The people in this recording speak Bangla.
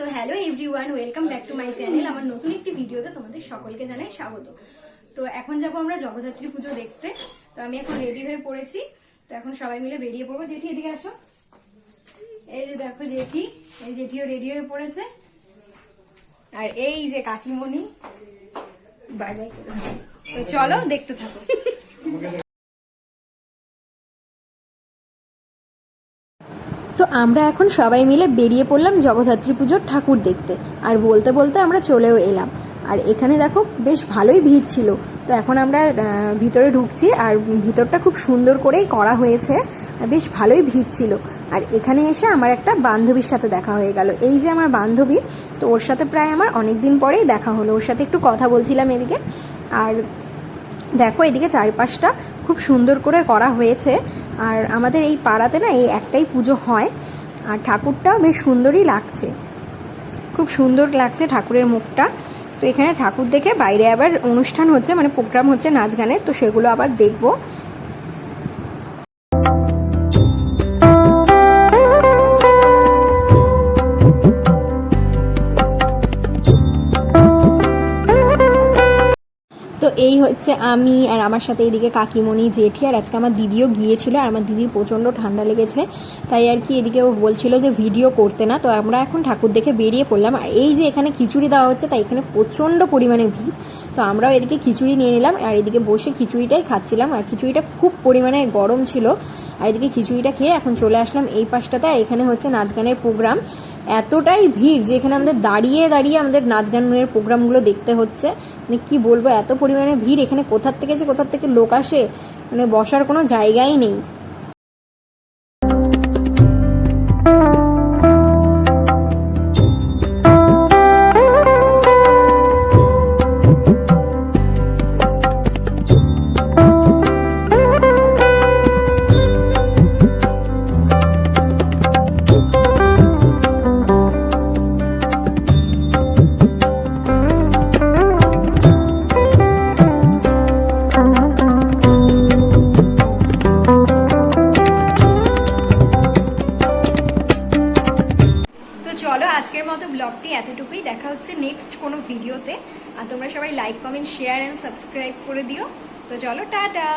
তো hello everyone welcome back to my channel আমার নতুন একটি ভিডিওতে তোমাদের সকলকে জানাই স্বাগত। তো এখন যাব আমরা জগদ্ধাত্রী পুজো দেখতে। তো আমি এখন রেডি হয়ে পড়েছি। তো এখন সবাই মিলে বেরিয়ে পড়ব। জেঠি, এদিকে আসো। এই যে দেখো জেঠি, এই জেঠিও রেডি হয়ে পড়েছে। আর এই যে কাকিমণি। বাই বাই তো চলো দেখতে থাকো। তো আমরা এখন সবাই মিলে বেরিয়ে পড়লাম জগদ্ধাত্রী পুজোর ঠাকুর দেখতে। আর বলতে বলতে আমরা চলেও এলাম। আর এখানে দেখো বেশ ভালোই ভিড় ছিল। তো এখন আমরা ভিতরে ঢুকছি আর ভিতরটা খুব সুন্দর করেই করা হয়েছে। আর বেশ ভালোই ভিড় ছিল। আর এখানে এসে আমার একটা বান্ধবীর সাথে দেখা হয়ে গেল। এই যে আমার বান্ধবী, তো ওর সাথে প্রায় আমার অনেক দিন পরেই দেখা হলো। ওর সাথে একটু কথা বলছিলাম এদিকে। আর দেখো এদিকে চারপাশটা খুব সুন্দর করে করা হয়েছে। আর আমাদের এই পাড়াতে না এই একটাই পুজো হয়। আর ঠাকুরটাও বেশ সুন্দরই লাগছে। খুব সুন্দর লাগছে ঠাকুরের মুখটা। তো এখানে ঠাকুর দেখে বাইরে আবার অনুষ্ঠান হচ্ছে মানে প্রোগ্রাম হচ্ছে নাচ গানের, তো সেগুলো আবার দেখব। তো এই হচ্ছে আমি আর আমার সাথে এইদিকে কাকিমণি, জেঠি আর আজকে আমার দিদিও গিয়েছিল আর আমার দিদির প্রচণ্ড ঠান্ডা লেগেছে। তাই আর কি এদিকে ও বলছিল যে ভিডিও করতে না। তো আমরা এখন ঠাকুর দেখে বেরিয়ে পড়লাম। আর এই যে এখানে খিচুড়ি দেওয়া হচ্ছে, তাই এখানে প্রচণ্ড পরিমাণে ভিড়। তো আমরাও এদিকে খিচুড়ি নিয়ে নিলাম আর এদিকে বসে খিচুড়িটাই খাচ্ছিলাম। আর খিচুড়িটা খুব পরিমাণে গরম ছিল। আর এদিকে খিচুড়িটা খেয়ে এখন চলে আসলাম এই পাশটাতে। আর এখানে হচ্ছে নাচ গানের প্রোগ্রাম। এতটাই ভিড় যে এখানে আমাদের দাঁড়িয়ে দাঁড়িয়ে আমাদের নাচ গানের প্রোগ্রামগুলো দেখতে হচ্ছে। মানে কি বলব, এত পরিমাণে ভিড় এখানে কোথার থেকে যে কোথার থেকে লোক আসে মানে বসার কোনো জায়গাই নেই। চলো, আজকের মতো ব্লগটি এতটুকুই। দেখা হচ্ছে নেক্সট কোনো ভিডিওতে। আর তোমরা সবাই like comment share and subscribe করে দিও। তো চলো, টাটা!